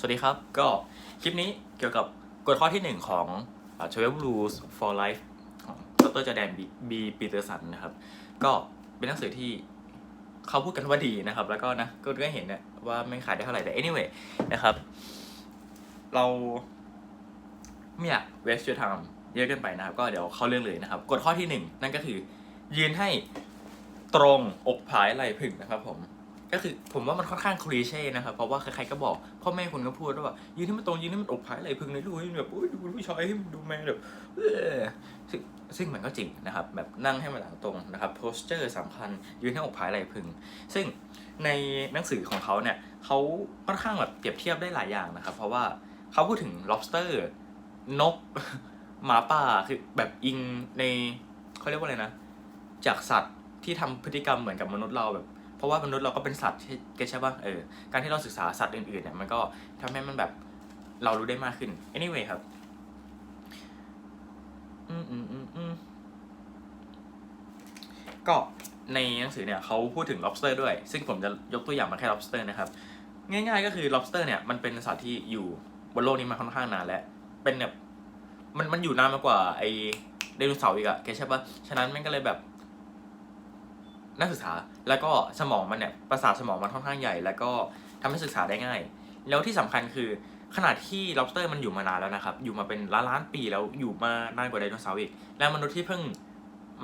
สวัสดีครับ ก็คลิปนี้เกี่ยวกับกฎข้อที่ 1 ของอ่า12 Rules for Life ของดรจอแดนบีปีเตอร์สันนะครับ ก็เป็นหนังสือที่เขาพูดกันว่าดีนะครับ แล้วก็นะก็เห็นนะว่าไม่ขายได้เท่าไหร่แต่ anyway นะครับ เราไม่อยาก waste your time เยอะเกินไปนะครับ ก็เดี๋ยวเข้าเรื่องเลยนะครับกฎข้อที่ 1 นั่นก็คือ ยืนให้ตรงอกผายไหล่ผึ่งนะครับผม ก็คือผมว่ามันค่อนข้างคลีเช่นะครับ เพราะว่าใครๆก็บอกพ่อแม่คนก็พูดว่ายืนให้มันตรงยืนให้มันอกผายไหลพึงเลยลูกแบบอุ้ยดูผู้ชายให้มันดูแมนแบบเออซึ่งซึ่งมันก็จริงนะครับ แบบนั่งให้มันหลังตรงนะครับโพสเจอร์สำคัญยืนให้อกผายไหลพึง ซึ่งในหนังสือของเขาเนี่ยเขาค่อนข้างแบบเปรียบเทียบได้หลายอย่างนะครับ เพราะว่าเขาพูดถึง lobster นกหมาป่าคือแบบอิงในเขาเรียกว่าอะไรนะ จากสัตว์ที่ทำพฤติกรรมเหมือนกับมนุษย์เราแบบ เพราะว่ามนุษย์เราก็เป็นสัตว์ใช่เก็ตใช่ป่ะเออการที่เราศึกษาสัตว์อื่นๆเนี่ยมันก็ทำให้มันแบบเรารู้ได้มากขึ้น anyway ครับอืมอืมอืมอืมก็ในหนังสือเนี่ยเขาพูดถึง lobster ด้วย ซึ่งผมจะยกตัวอย่างมาแค่ lobster นะครับ ง่ายๆก็คือ lobster เนี่ยมันเป็นสัตว์ที่อยู่บนโลกนี้มาค่อนข้างนานแล้ว เป็นแบบมันมันอยู่นานมากกว่าไอไดโนเสาร์อีกอะเก็ตใช่ป่ะฉะนั้นมันก็เลยแบบนักศึกษา แล้วก็สมองมันเนี่ยประสาทสมองมันค่อนข้างใหญ่ แล้วก็ทำให้ศึกษาได้ง่าย แล้วที่สำคัญคือขนาดที่ lobster มันอยู่มานานแล้วนะครับ อยู่มาเป็นล้านล้านๆปีแล้วอยู่มานานกว่าไดโนเสาร์อีก แล้วมนุษย์ที่เพิ่ง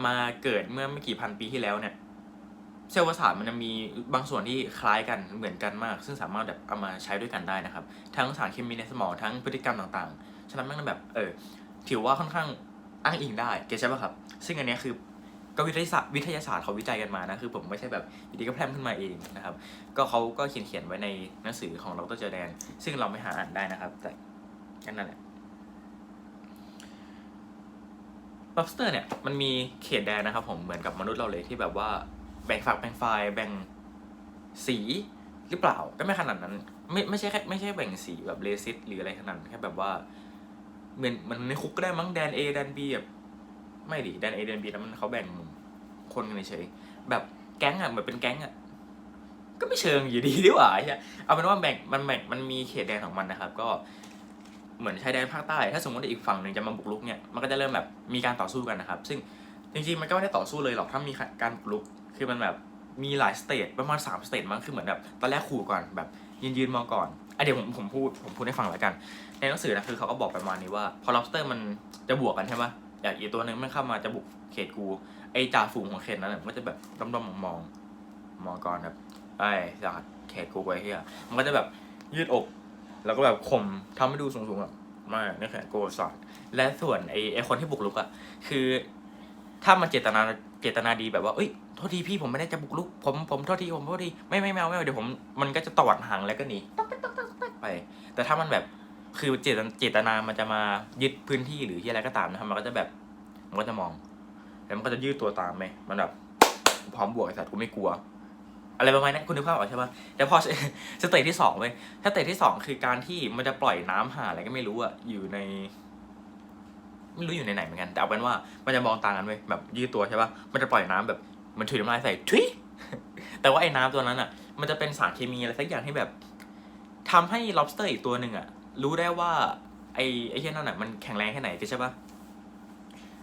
มาเกิดเมื่อไม่กี่พันปีที่แล้วเนี่ยเซลล์ประสาทมันจะมีบางส่วนที่คล้ายกันเหมือนกันมาก ซึ่งสามารถแบบเอามาใช้ด้วยกันได้นะครับ ทั้งสารเคมีในสมองทั้งพฤติกรรมต่างๆ ฉะนั้นมันแบบเออถือว่าค่อนข้างอ้างอิงได้เก็ตใช่ป่ะครับ ซึ่งอันเนี้ยคือ ก็วิทยาศาสตร์วิทยาศาสตร์เขาวิจัยกันมานะคือผมไม่ใช่แบบอยู่ดีก็แพร่มขึ้นมาเองนะครับก็เขาก็เขียนเขียนไว้ในหนังสือของดรเจอแดน ซึ่งเราไม่หาอ่านได้นะครับ แต่แค่นั้นแหละ lobster เนี่ยมันมีเขตแดนนะครับผมเหมือนกับมนุษย์เราเลยที่แบบว่าแบ่งฝักแบ่งฝ่ายแบ่งสีหรือเปล่าก็ไม่ขนาดนั้น ไม่ไม่ใช่แค่ไม่ใช่แบ่งสีแบบเลซิสหรืออะไรขนาดแค่แบบว่าเหมือนมันในคุกก็ได้มั้งแดน A แดน B แบบไม่ดิแดน A แดน B แล้วมันเขาแบ่ง คนกันเฉยแบบแก๊งอะเหมือนเป็นแก๊งอะก็ไม่เชิงอยู่ดีดีกว่าใช่เอาเป็นว่าแบ่งมันแบ่งมันมีเขตแดนของมันนะครับ ก็เหมือนชายแดนภาคใต้ ถ้าสมมติอีกฝั่งหนึ่งจะมาบุกรุกเนี่ยมันก็จะเริ่มแบบมีการต่อสู้กันนะครับ ซึ่งจริงๆมันก็ไม่ได้ต่อสู้เลยหรอกถ้ามีการบุกรุกคือมันแบบมีหลายสเตจประมาณ3สเตจมั้งคือเหมือนแบบตอนแรกขู่ก่อนแบบยืนยืนมองก่อนอะเดี๋ยวผมผมพูดผมพูดให้ฟังแล้วกัน ในหนังสือนะคือเขาก็บอกประมาณนี้ว่าพอ lobster มันจะบวกกันใช่ปะ อย่างอีกตัวหนึ่งมันเข้ามาจะบุกเขตกู ไอจ่าฝูงของเขตนั้นนะมันก็จะแบบด้อมๆมองๆมองก่อนแบบไอ้จากเขตกูไว้เฮียมันก็จะแบบยืดอก แล้วก็แบบข่มทำให้ดูสูงๆแบบไมานี่แค่กูสอนและส่วนไอไอคนที่บุกรุกอะคือ ถ้ามันเจตนาเจตนาดีแบบว่าเอ้ยโทษทีพี่ผมไม่ได้จะบุกรุก ผมผมโทษทีผมโทษทีไม่ไม่ไม่เอาไม่เอาเดี๋ยวผมมันก็จะตวัดหางแล้วก็หนีต๊อกต๊อกต๊อกต๊อกต๊อกไป แต่ถ้ามันแบบ คือเจตเจตนามันจะมายึดพื้นที่หรือที่อะไรก็ตามนะครับมันก็จะแบบมันก็จะมอง แล้วมันก็จะยืดตัวตามไหมมันแบบพร้อมบวกไอ้สัตว์กูไม่กลัว อะไรประมาณนี้คุณนึกภาพออกใช่ปะแต่พอสเตจที่สองเว้ยถ้าสเตจที่สองคือการที่มันจะปล่อยน้ำหาอะไรก็ไม่รู้อะอยู่ในไม่รู้อยู่ในไหนเหมือนกันแต่เอาเป็นว่ามันจะมองต่างกันเว้ยแบบยืดตัวใช่ปะมันจะปล่อยน้ำแบบมันถุยน้ำลายใส่ทุยแต่ว่าไอ้น้ำตัวนั้นอะ มันจะเป็นสารเคมีอะไรสักอย่างที่แบบทำให้ lobster อีกตัวหนึ่งอะ รู้ได้ว่าไอ้ไอ้เช่นนั่นอะมันแข็งแรงแค่ไหนใช่ปะ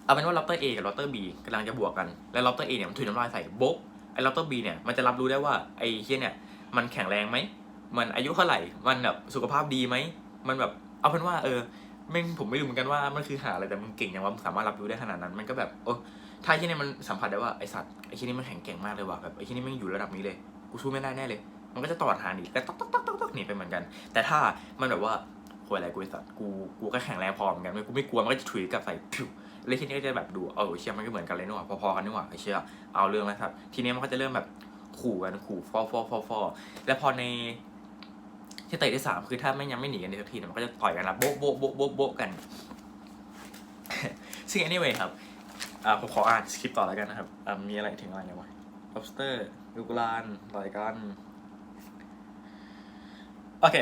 เอาเป็นว่า lobster A กับ lobster B กำลังจะบวกกัน แล้ว lobster A เเนี่ยมันถุยน้ำลายใส่โบ๊ะไอ้ lobster B เนี่ยมันจะรับรู้ได้ว่าไอ้เช่นเนี่ยมันแข็งแรงไหมมันอายุเท่าไหร่ มันแบบสุขภาพดีไหม มันแบบเอาเป็นว่าเออแม่งผมไม่รู้เหมือนกันว่ามันคือหาอะไรแต่มันเก่งอย่างว่ามันสามารถรับรู้ได้ขนาดนั้นมันก็แบบโอ้ถ้าไอ้ที่นี่มันสัมผัสได้ว่าไอสัตว์ไอที่นี่มันแข็งแกร่งมากเลยว่ะแบบไอที่นี่มันอยู่ระดับนี้เลยกูสู้ไม่ได้แน่เลย มันก็จะตอดหาหนีแล้วตอกตอกตอกตอกตอกหนีไปเหมือนกัน แต่ถ้ามันแบบว่า วยอะไรกูไอสัตว์กูกูก็แข็งแรงพอเหมือนกันกูไม่กลัวมันก็จะถุยกลับใส่ผิวเลยทีนี้ก็จะแบบดูเออเชี่ยมันก็เหมือนกันเลยนี่หว่าพอๆกันนี่หว่าไอเชี่ยเอาเรื่องแล้วครับทีนี้มันก็จะเริ่มแบบขู่กันขู่ฟอฟอฟอฟอแล้วพอในที่เตะที่สามคือถ้าไม่ยังไม่หนีกันในสักทีมันก็จะต่อยกันละโบ๊ะโบ๊ะโบ๊ะโบ๊ะโบ๊ะกันซึ่ง anyway ครับอ่าผมขออ่านสคริปต์ต่อแล้วกันนะครับอ่ามีอะไรถึงอะไรเนี่ยวะ lobster ลูกลานต่อยกันโอเค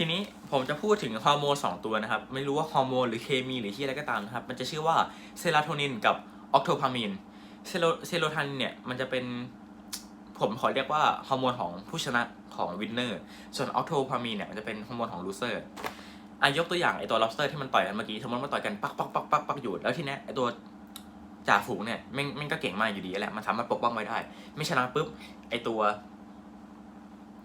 ทีนี้ผมจะพูดถึงฮอร์โมนสองตัวนะครับ ไม่รู้ว่าฮอร์โมนหรือเคมีหรือที่อะไรก็ตามนะครับ มันจะชื่อว่าเซโรโทนินกับออกโทพามีนเซโรเซโรโทนินเนี่ยมันจะเป็นผมขอเรียกว่าฮอร์โมนของผู้ชนะของวินเนอร์ส่วนออกโทพามีนเนี่ยมันจะเป็นฮอร์โมนของลูเซอร์อะยกตัวอย่างไอตัว lobster ที่มันต่อยกันเมื่อกี้สมมติมันต่อยกันปักปักปักปักปักอยู่แล้วทีเนี้ยไอตัวจ่าฝูงเนี่ยแม่งแม่งก็เก่งมากอยู่ดีแหละมันสามารถปกป้องไว้ได้ ไม่ชนะปุ๊บไอตัว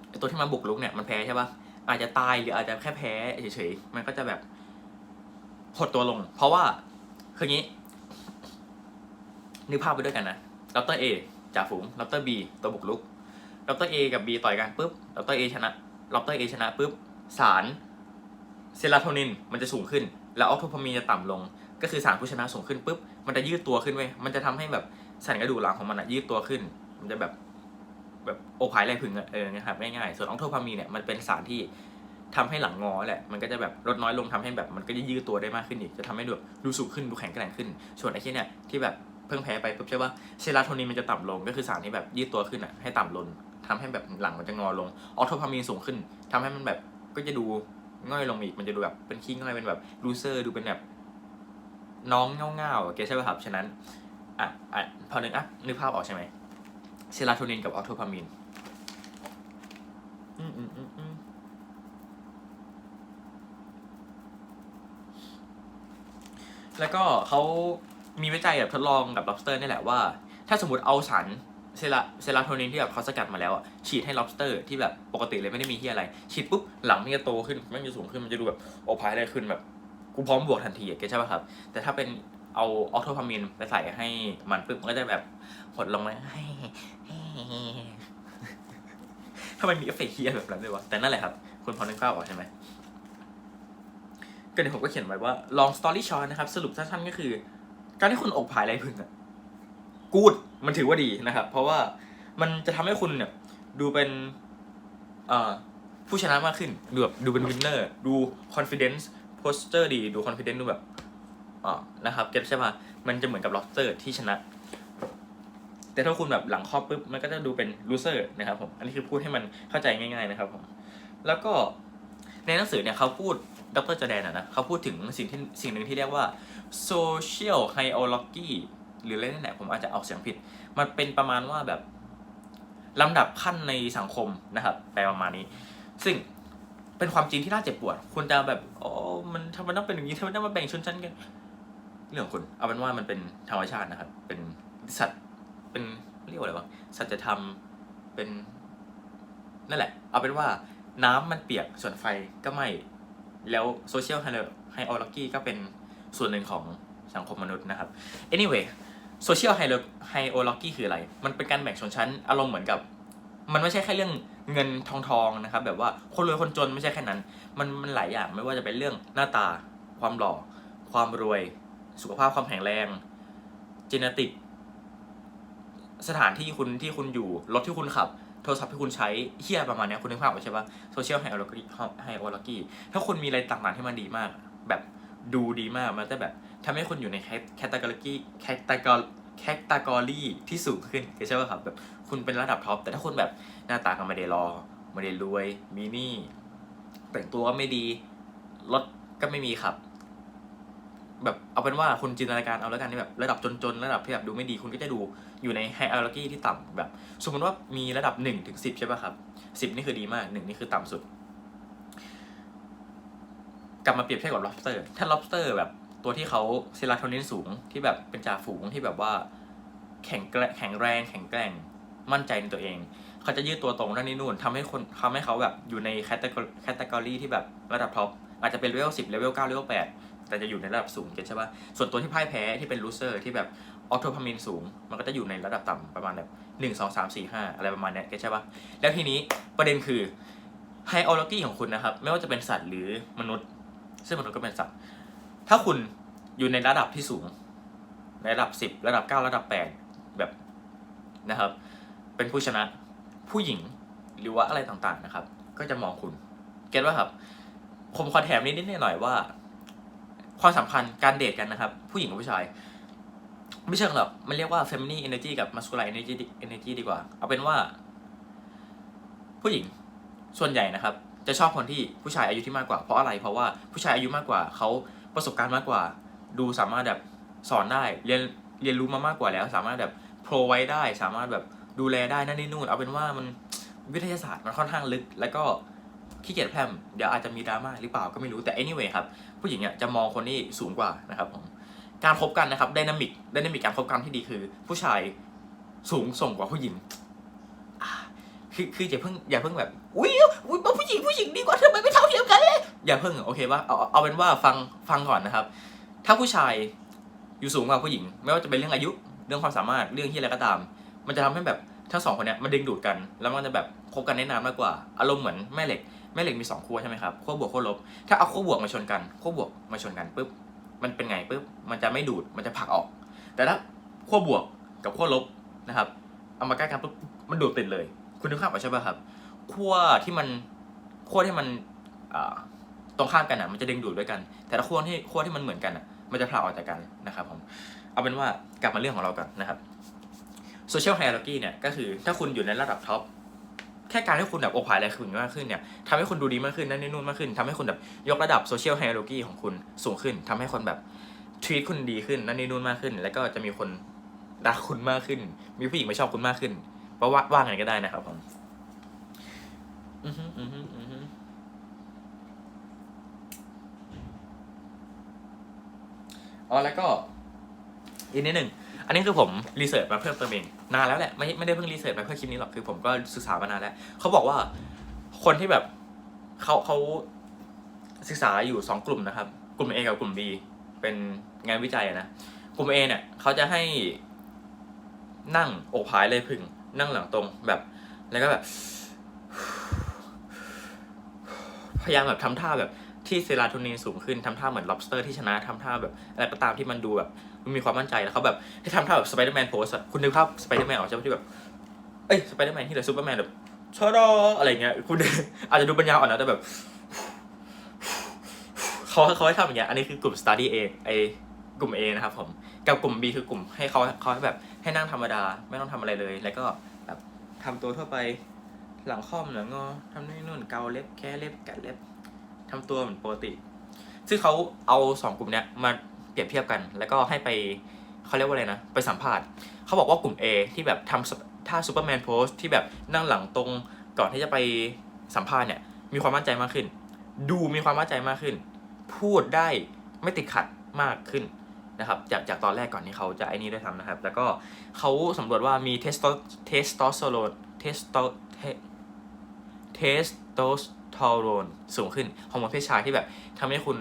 ไอตัวที่มันบุกลุกเนี่ยมันแพ้ใช่ปะ อาจจะตายหรืออาจจะแค่แพ้เฉยๆมันก็จะแบบหดตัวลง เพราะว่าคืองี้นึกภาพไปด้วยกันนะดรเอจ่าฝูงดรบีตัวบุกลุกดรเอกับบีต่อยกันปุ๊บดรเอชนะดรเอชนะปุ๊บสารเซโรโทนินมันจะสูงขึ้น แล้วออกโทพามีนจะต่ำลง ก็คือสารผู้ชนะสูงขึ้นปุ๊บมันจะยืดตัวขึ้นเว้ยมันจะทำให้แบบสันกระดูกหลังของมันอะยืดตัวขึ้น มันจะแบบ แบบโอกภายแรงผึ่งอะเออนะครับง่ายๆส่วนออกโทพามีนเนี่ยมันเป็นสารที่ทำให้หลังงอแหละ มันก็จะแบบลดน้อยลงทำให้แบบมันก็จะยืดตัวได้มากขึ้นอีก จะทำให้ดูแบบดูสูงขึ้นดูแข็งแกร่งขึ้น ส่วนไอ้ที่เนี่ยที่แบบเพิ่งแพ้ไปปุ๊บใช่ปะเซโรโทนินมันจะต่ำลงก็คือสารที่แบบยืดตัวขึ้นอะให้ต่ำลงทำให้แบบหลังมันจะงอลง ออโทพามีนสูงขึ้นทำให้มันแบบก็จะดูง่อยลงอีก มันจะดูแบบเป็นขี้ง่อยเป็นแบบลูเซอร์ดูเป็นแบบน้องเง่าๆโอเคใช่ป่ะครับ ฉะนั้นอะอะพอนึกอะนึกภาพออกใช่ไหม เซโรโทนินกับออโทพามีนแล้วก็เขามีวิจัยแบบทดลองกับ lobster นี่แหละว่า ถ้าสมมติเอาสารเซราเซราโทนินที่แบบเขาสกัดมาแล้วอะฉีดให้ lobster ที่แบบปกติเลยไม่ได้มีที่อะไร ฉีดปุ๊บ หลังมันจะโตขึ้นมันจะสูงขึ้นมันจะดูแบบโอพายได้ขึ้นแบบกูพร้อมบวกทันทีอะเก็ตใช่ป่ะครับ แต่ถ้าเป็น เอาออกโทพามีนไปใส่ให้มันปุ๊บมันก็จะแบบหดลงเลยทำไมมีเอฟเฟกต์เฮียแบบนั้นด้วยวะแต่นั่นแหละครับ คุณพอนึกภาพออกใช่ไหมก็เดี๋ยวผมก็เขียนไว้ว่า long story short นะครับ สรุปสั้นๆก็คือ การที่คุณอกผายไรพึ่งอะกูดมันถือว่าดีนะครับ เพราะว่ามันจะทำให้คุณเนี่ย ดูเป็นเอ่อผู้ชนะมากขึ้น ดูแบบดูเป็นวินเนอร์ ดู confidence posture ดี ดู confidence ดูแบบ นะครับเก็ตใช่ป่ะมันจะเหมือนกับ lobster ที่ชนะ แต่ถ้าคุณแบบหลังครอบปุ๊บมันก็จะดูเป็น loser นะครับผม อันนี้คือพูดให้มันเข้าใจง่าย ๆนะครับผมแล้วก็ในหนังสือเนี่ยเขาพูดดรจอแดนอะนะเขาพูดถึงสิ่งที่สิ่งหนึ่งที่เรียกว่า social hierarchy หรืออะไรนั่นแหละผมอาจจะออกเสียงผิด มันเป็นประมาณว่าแบบลำดับขั้นในสังคมนะครับแปลประมาณนี้ ซึ่งเป็นความจริงที่น่าเจ็บปวด คุณจะแบบอ๋อมันทำไมต้องเป็นอย่างนี้ทำไมต้องมาแบ่งชนชั้นกัน เรื่องของคุณเอาเป็นว่ามันเป็นธรรมชาตินะครับ เป็นสัตว์เป็นเรียกว่าอะไรวะสัจธรรมเป็นนั่นแหละ เอาเป็นว่าน้ำมันเปียกส่วนไฟก็ไหม้แล้วโซเชียลไฮโอโลกี้ก็เป็นส่วนหนึ่งของสังคมมนุษย์นะครับ anyway โซเชียลไฮโอโลกี้คืออะไร มันเป็นการแบ่งชนชั้น อารมณ์เหมือนกับ มันไม่ใช่แค่เรื่องเงินทองทองนะครับ แบบว่าคนรวยคนจนไม่ใช่แค่นั้น มันมันหลายอย่างไม่ว่าจะเป็นเรื่องหน้าตา ความหล่อ ความรวย สุขภาพความแข็งแรงจ e เนติก สถานที่คุณที่คุณอยู่ รถที่คุณขับ โทรศัพท์ที่คุณใช้เฮียประมาณนี้คุณนึกภาพออกใช่ปะโซเชียลไฮโอลกีไฮโอลกีถ้าคุณมีอะไรต่างๆที่มันดีมาก แบบดูดีมากมันจะแบบทำให้คุณอยู่ในแคตตากรีแคตตากรแคตตากรีที่สูงขึ้นเข้าใจป่ะครับแบบคุณเป็นระดับท็อปแต่ถ้าคุณแบบหน้าตาก็ไม่ได้รอไม่ได้รวยมีหนี้แต่งตัวก็ไม่ดีรถก็ไม่มีขับ แบบเอาเป็นว่าคุณจินตนาการเอาแล้วกันที่แบบระดับจนๆระดับที่แบบดูไม่ดีคุณก็จะดูอยู่ในไฮอาร์กีที่ต่ำแบบ สมมติว่ามีระดับหนึ่งถึงสิบใช่ป่ะครับสิบนี่คือดีมากหนึ่งนี่คือต่ำสุด กลับมาเปรียบเทียบกับ lobster ถ้า lobster แบบตัวที่เขาเซราโทนินสูงที่แบบเป็นจ่าฝูงที่แบบว่าแข็งแกร่งแข็งแรง แข็งแกร่งมั่นใจในตัวเอง เขาจะยืดตัวตรงด้านนี้นู่นทำให้คนทำให้เขาแบบอยู่ในแคตตาแคตตากรีที่แบบระดับท็อปอาจจะเป็นเลเวลสิบเลเวลเก้าเลเวลแปด แต่จะอยู่ในระดับสูงเก็ตใช่ป่ะส่วนตัวที่พ่ายแพ้ที่เป็นลูเซอร์ที่แบบออโทพามินสูง มันก็จะอยู่ในระดับต่ำประมาณแบบหนึ่งสองสามสี่ห้าอะไรประมาณเนี้ยเก็ตใช่ป่ะแล้วทีนี้ประเด็นคือไฮโอโลกีของคุณนะครับ ไม่ว่าจะเป็นสัตว์หรือมนุษย์ ซึ่งมนุษย์ก็เป็นสัตว์ ถ้าคุณอยู่ในระดับที่สูงในระดับสิบระดับเก้าระดับแปดแบบนะครับ เป็นผู้ชนะผู้หญิงหรือว่าอะไรต่างๆนะครับ ก็จะมองคุณ เก็ตว่าครับ ผมขอแถมนิดๆหน่อยว่า ความสัมพันธ์การเดทกันนะครับ ผู้หญิงกับผู้ชาย ไม่เชิงหรอกมันเรียกว่า feminine energy กับ masculine energy energy ดีกว่า เอาเป็นว่า ผู้หญิงส่วนใหญ่นะครับ จะชอบคนที่ผู้ชายอายุที่มากกว่าเพราะอะไร เพราะว่าผู้ชายอายุมากกว่าเขาประสบการณ์มากกว่า ดูสามารถแบบสอนได้เรียนเรียนรู้มามากกว่าแล้ว สามารถแบบโปรไว้ได้ สามารถแบบดูแลได้นั่นนี่นู่นเอาเป็นว่ามันวิทยาศาสตร์มันค่อนข้างลึก แล้วก็ ขี้เกียจแพมเดี๋ยวอาจจะมีดราม่าหรือเปล่าก็ไม่รู้แต่ anyway ครับผู้หญิงเนี่ยจะมองคนที่สูงกว่านะครับผมการคบกันนะครับไดนามิกไดนามิกการคบกันที่ดีคือ ผู้ชายสูงส่งกว่าผู้หญิงคือคืออย่าเพิ่งอย่าเพิ่งแบบอุ้ยอุ้ยผู้หญิงผู้หญิงดีกว่าทำไมไม่เท่าเทียมกันเลยอย่าเพิ่งโอเคป่าเอาเอาเป็นว่าฟังฟังก่อนนะครับ ถ้าผู้ชายอยู่สูงกว่าผู้หญิง ไม่ว่าจะเป็นเรื่องอายุเรื่องความสามารถเรื่องที่อะไรก็ตาม มันจะทำให้แบบทั้งสองคนเนี้ยมันดึงดูดกัน แล้วมันจะแบบคบกันได้นานมากกว่า อารมณ์เหมือนแม่เหล็ก แม่เหล็กมีสองขั้วใช่ไหมครับขั้วบวกขั้วลบ ถ้าเอาขั้วบวกมาชนกันขั้วบวกมาชนกันปุ๊บมันเป็นไงปุ๊บมันจะไม่ดูดมันจะผลักออก แต่ถ้าขั้วบวกกับขั้วลบนะครับเอามาใกล้กันปุ๊บมันดูดติดเลย คุณนึกภาพออกใช่ป่ะครับขั้วที่มันขั้วที่มันตรงข้ามกันอะมันจะดึงดูดด้วยกัน แต่ถ้าขั้วที่ขั้วที่มันเหมือนกันอะมันจะผลักออกจากกันนะครับผมเอาเป็นว่ากลับมาเรื่องของเรากันนะครับ social hierarchy เนี่ยก็คือถ้าคุณอยู่ในระดับท็อป แค่การที่คุณแบบโอภายอะไรคุณมากขึ้นเนี่ยทำให้คุณดูดีมากขึ้นนั่นนี่นู่นมากขึ้นทำให้คุณแบบยกระดับ social hierarchy ของคุณสูงขึ้นทำให้คนแบบ treat คุณดีขึ้นนั่นนี่นู่นมากขึ้น แล้วก็จะมีคนรักคุณมากขึ้น มีผู้หญิงไม่ชอบคุณมากขึ้น เพราะว่าว่างไงก็ได้นะครับผมอือฮึอือฮึอือฮึอ๋อแล้วก็อีกนิดหนึ่ง อันนี้คือผมรีเสิร์ชมาเพิ่มเติมเองนานแล้วแหละไม่ไม่ได้เพิ่งรีเสิร์ชมาเพื่อคลิปนี้หรอกคือผมก็ศึกษามานานแล้วเขาบอกว่าคนที่แบบเขาเขาศึกษาอยู่สองกลุ่มนะครับ กลุ่ม A กับกลุ่ม B เป็นงานวิจัยนะกลุ่ม A เนี่ยเขาจะให้นั่งอกผายเลยพึ่งนั่งหลังตรงแบบ แล้วก็แบบ พยายามแบบทำท่าแบบ ที่เซราโทนินสูงขึ้นทำท่าเหมือน lobster ที่ชนะทำท่าแบบอะไรก็ตามที่มันดูแบบมันมีความมั่นใจแล้วเขาแบบให้ทำท่าแบบสไปเดอร์แมนโพสอะคุณนึกภาพสไปเดอร์แมนออกใช่ไหมที่แบบเอ้ยสไปเดอร์แมนที่เหลือซูเปอร์แมนแบบชอดออะไรเงี้ยคุณอาจจะดูปัญญาอ่อนนะแต่แบบเขาเขาให้ทำอย่างเงี้ยอันนี้คือกลุ่ม study A ไอกลุ่ม A นะครับผมกับกลุ่ม B คือกลุ่มให้เขาเขาให้แบบให้นั่งธรรมดาไม่ต้องทำอะไรเลย แล้วก็แบบทำตัวทั่วไปหลังค่อมหลังงอทำนี่นู่นเกาเล็บแค่เล็บกัดเล็บ ทำตัวเหมือนปกติ ซึ่งเขาเอาสองกลุ่มเนี้ยมาเปรียบเทียบกัน แล้วก็ให้ไปเขาเรียกว่าอะไรนะ ไปสัมภาษณ์เขาบอกว่ากลุ่ม A ที่แบบทำท่าซูเปอร์แมนโพสที่แบบนั่งหลังตรงก่อนที่จะไปสัมภาษณ์เนี่ย มีความมั่นใจมากขึ้น ดูมีความมั่นใจมากขึ้น พูดได้ไม่ติดขัดมากขึ้นนะครับ จากจากตอนแรกก่อนที่เขาจะไอ้นี่ด้วยทำนะครับ แล้วก็เขาสำรวจว่ามีเทสโตเทสโตสเตอโรนเทสโตเทสโต สเตอโรนสูงขึ้นฮอร์โมนเพศชายที่แบบทำให้คุณ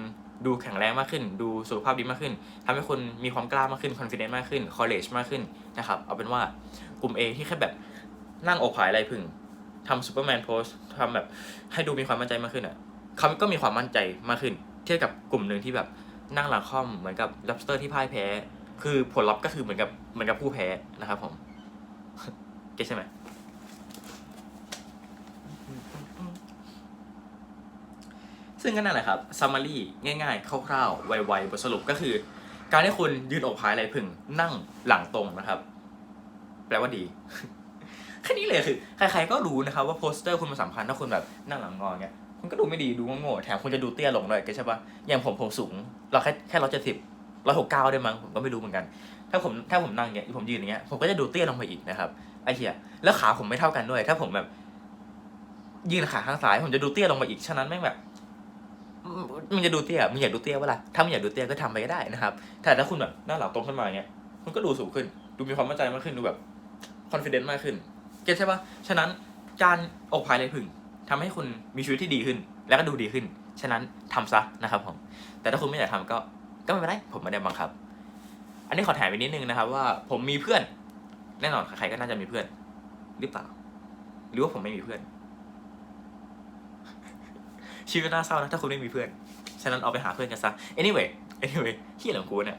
ดูแข็งแรงมากขึ้น ดูสุขภาพดีมากขึ้นทำให้คุณมีความกล้ามากขึ้นคอนฟ idence มากขึ้น courage มากขึ้นนะครับเอาเป็นว่ากลุ่ม A ที่แค่แบบนั่งอกผายไรพึ่งทำซูเปอร์แมนโพสทำแบบให้ดูมีความมั่นใจมากขึ้นอะเขาก็มีความมั่นใจมากขึ้น เทียบกับกลุ่มหนึ่งที่แบบนั่งหลังค่อมเหมือนกับ lobster ที่พ่ายแพ้ คือผลลัพธ์ก็คือเหมือนกับเหมือนกับผู้แพ้นะครับผมเก็ตใช่ไหม ซึ่งก็นั่นแหละครับ summary ง่ายๆ คร่าวๆ ไวๆ บทสรุปก็คือ การที่คุณยืนอกผายไหลพึ่งนั่งหลังตรงนะครับ แปลว่าดี แค่นี้เลยคือ ใครๆก็รู้นะครับว่าโปสเตอร์คุณมาสัมพันธ์ถ้าคุณแบบนั่งหลังงอเงี้ยคุณก็ดูไม่ดีดูโง่ๆแถมคุณจะดูเตี้ยลงด้วยก็ใช่ปะอย่างผมผมสูง เราแค่แค่ร้อยเจ็ดสิบร้อยหกเก้าได้มั้งผมก็ไม่รู้เหมือนกัน ถ้าผมถ้าผมนั่งเงี้ยผมยืนอย่างเงี้ยผมก็จะดูเตี้ยลงไปอีกนะครับไอ้เหี้ยแล้วขาผมไม่เท่ากันด้วย ถ้าผมแบบยืนขาข้างซ้ายผมจะดูเตี้ยลงไปอีกฉะนั้นแม่งแบบ มึงจะดูเตี้ยมึงอยากดูเตี้ยเวลาถ้ามึงอยากดูเตี้ยก็ทำไปก็ได้นะครับ แต่ถ้าคุณแบบหน้าหลังตรงขึ้นมาอย่างเงี้ยมันก็ดูสูงขึ้น ดูมีความมั่นใจมากขึ้นดูแบบคอนฟ idence มากขึ้นเก็ตใช่ปะฉะนั้นการอกภายในพึ่งทำให้คุณมีชีวิตที่ดีขึ้น แล้วก็ดูดีขึ้น ฉะนั้นทำซะนะครับผม แต่ถ้าคุณไม่อยากทำก็ก็ไม่เป็นไรผมไม่ได้บังคับ อันนี้ขอแถมไปนิดนึงนะครับ ว่าผมมีเพื่อน แน่นอนใครก็น่าจะมีเพื่อน หรือเปล่า หรือว่าผมไม่มีเพื่อน ชีวิตน่าเศร้านะถ้าคุณไม่มีเพื่อน ฉะนั้นเอาไปหาเพื่อนกันซะ anyway anyway ที่เหลืองกูเนี่ย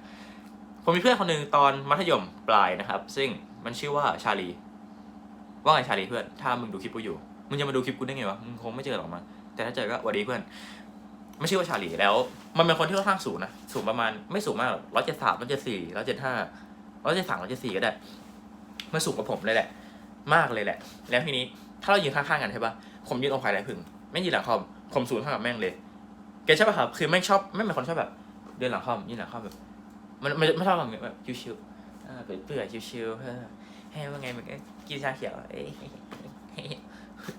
ผมมีเพื่อนคนหนึ่งตอนมัธยมปลายนะครับ ซึ่งมันชื่อว่าชาลี ว่าไงชาลีเพื่อน ถ้ามึงดูคลิปกูอยู่ มึงจะมาดูคลิปกูได้ไงวะ มึงคงไม่เจอหรอกมั้ง แต่ถ้าเจอก็หวัดดีเพื่อน ไม่ชื่อว่าชาลีแล้ว มันเป็นคนที่ค่อนข้างสูงนะ สูงประมาณไม่สูงมากหรอกร้อยเจ็ดสามร้อยเจ็ดสี่ร้อยเจ็ดห้าร้อยเจ็ดสามร้อยเจ็ดสี่ก็ได้ มันสูงกว่าผมเลยแหละ มากเลยแหละ แล้วทีนี้ถ้าเรายืนข้างๆกันใช่ปะผมยืนองค์ภายไรพึ่ง ไม่ยืนหลังคอม ผมสูงเท่ากับแม่งเลยแกใช่ป่ะครับ คือแม่งชอบไม่เป็นคนชอบแบบ เดินหลังคอมยืนหลังคอมแบบ มันมันไม่ชอบแบบแบบชิวๆอ่าเปื่อยๆชิวๆเออให้ว่าไงมันก็กินชาเขียวเอ้ย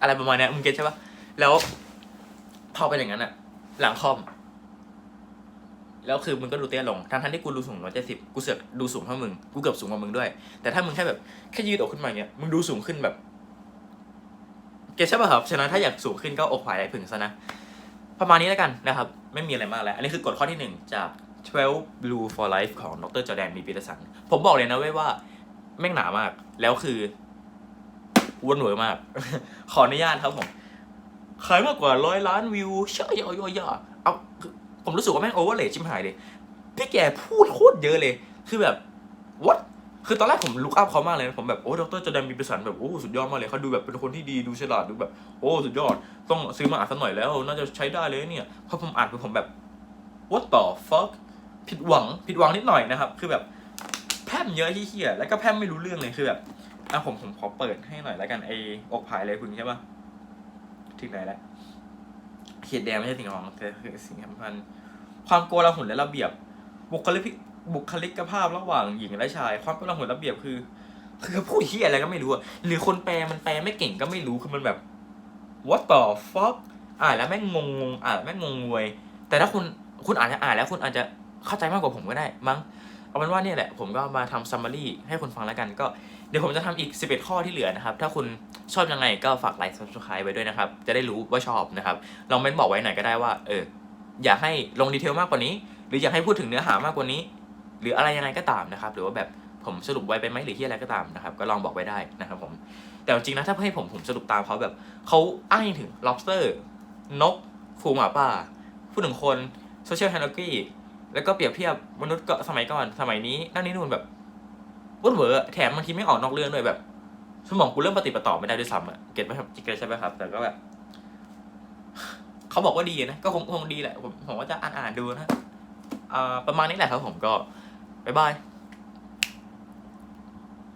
อะไรประมาณเนี้ยมึงเก็ตใช่ป่ะแล้ว พอเป็นอย่างนั้นอะหลังคอม แล้วคือมึงก็ดูเตี้ยลงทั้งทั้งที่กูดูสูงร้อยเจ็ดสิบกูเสือกดูสูงเท่ามึง กูเกือบสูงกว่ามึงด้วย แต่ถ้ามึงแค่แบบแค่ยืดอกขึ้นมาเงี้ยมึงดูสูงขึ้นแบบ เก็ตใช่ป่ะครับ ฉะนั้นถ้าอยากสูงขึ้นก็อกผายไหล่ผึ่งซะนะ ประมาณนี้แล้วกันนะครับ ไม่มีอะไรมากแล้ว อันนี้คือกฎข้อที่หนึ่งจาก 12 Blue for Life ของดรจอแดนมีปีเตอร์สัน ผมบอกเลยนะเว้ยว่า แม่งหนามาก แล้วคือวนเหวอมาก ขออนุญาตครับผมขายมากกว่าร้อยล้านวิวเช่ยอยอเอาผมรู้สึกว่าแม่งโอเวอร์เลชิมหายเลย พี่แกพูดโคตรเยอะเลย คือแบบ what คือตอนแรกผมลุกอัพเขามากเลยนะผมแบบโอ้ดรจอแดนมีประสันแบบโอ้สุดยอดมากเลยเขาดูแบบเป็นคนที่ดีดูฉลาดดูแบบโอ้สุดยอด ต้องซื้อมาอ่านสักหน่อยแล้ว น่าจะใช้ได้เลยเนี่ยพอผมอ่านไปผมแบบ what the fuck ผิดหวังผิดหวังนิดหน่อยนะครับ คือแบบแพมเยอะที่เหี้ยแล้วก็แพมไม่รู้เรื่องเลยคือแบบอะผมผมขอเปิดให้หน่อยแล้วกันไอ้อกผายเลยคุณใช่ปะถึงไหนแล้วเขียดแดงไม่ใช่สิ่งของแต่คือสิ่งสำคัญความโกลาหลและระเบียบบุคลิก บุคลิกภาพระหว่างหญิงและชาย ความโกลาหลระเบียบคือ คือพูดที่อะไรก็ไม่รู้อะหรือคนแปลมันแปลไม่เก่งก็ไม่รู้คือมันแบบ what the fuck อ่านแล้วแม่งงงงอ่านแล้วแม่งงงงวย แต่ถ้าคุณคุณอ่านอ่านแล้วคุณอาจจะเข้าใจมากกว่าผมก็ได้มั้งเอาเป็นว่าเนี่ยแหละ ผมก็มาทำ summary ให้คุณฟังแล้วกัน ก็เดี๋ยวผมจะทำอีก 11 ข้อที่เหลือนะครับ ถ้าคุณชอบยังไงก็ฝากไลค์ subscribe ไว้ด้วยนะครับ จะได้รู้ว่าชอบนะครับลองเม้นบอกไว้หน่อยก็ได้ว่า เออ อยากให้ลงดีเทลมากกว่านี้ หรืออยากให้พูดถึงเนื้อหามากกว่านี้ หรืออะไรยังไงก็ตามนะครับ หรือว่าแบบผมสรุปไวไปไหมหรือที่อะไรก็ตามนะครับ ก็ลองบอกไว้ได้นะครับผม แต่จริงนะถ้าให้ผมผมสรุปตามเขาแบบเขาอ้างถึง lobster นกฟูหมาป่าพูดถึงคน social hierarchy แล้วก็เปรียบเทียบมนุษย์ก็สมัยก่อนสมัยนี้นั่นนี่นู่นแบบวุ่นเหวอแถมบางทีไม่ออกนอกเรื่องด้วยแบบสมองกูเริ่มปฏิปต่อไม่ได้ด้วยซ้ำอะเก็ตไหมครับเก็ตใช่ไหมครับ แต่ก็แบบเขาบอกว่าดีนะ ก็คงคงดีแหละ ผมผมว่าจะอ่านอ่านดูนะอ่าประมาณนี้แหละครับผมก็ บ๊ายบาย